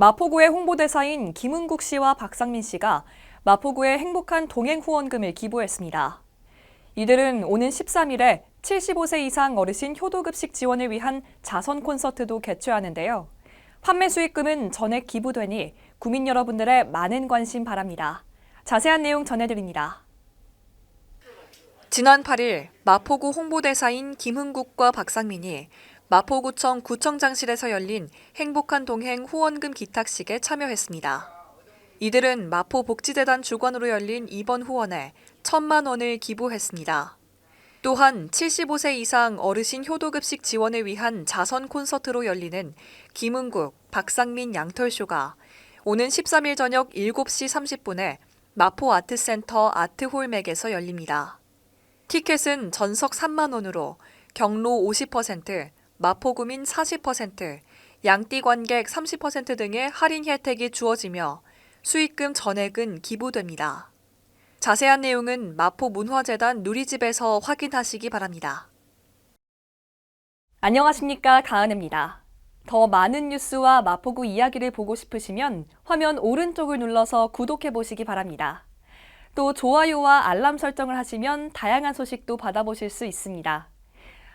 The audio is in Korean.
마포구의 홍보대사인 김은국 씨와 박상민 씨가 마포구에 행복한 동행 후원금을 기부했습니다. 이들은 오는 13일에 75세 이상 어르신 효도급식 지원을 위한 자선 콘서트도 개최하는데요. 판매 수익금은 전액 기부되니 구민 여러분들의 많은 관심 바랍니다. 자세한 내용 전해드립니다. 지난 8일 마포구 홍보대사인 김흥국과 박상민이 마포구청 구청장실에서 열린 행복한 동행 후원금 기탁식에 참여했습니다. 이들은 마포복지재단 주관으로 열린 이번 후원에 천만 원을 기부했습니다. 또한 75세 이상 어르신 효도급식 지원을 위한 자선 콘서트로 열리는 김은국, 박상민 양털쇼가 오는 13일 저녁 7시 30분에 마포 아트센터 아트홀맥에서 열립니다. 티켓은 전석 3만 원으로 경로 50%, 마포구민 40%, 양띠 관객 30% 등의 할인 혜택이 주어지며 수익금 전액은 기부됩니다. 자세한 내용은 마포문화재단 누리집에서 확인하시기 바랍니다. 안녕하십니까 가은입니다. 더 많은 뉴스와 마포구 이야기를 보고 싶으시면 화면 오른쪽을 눌러서 구독해 보시기 바랍니다. 또 좋아요와 알람 설정을 하시면 다양한 소식도 받아보실 수 있습니다.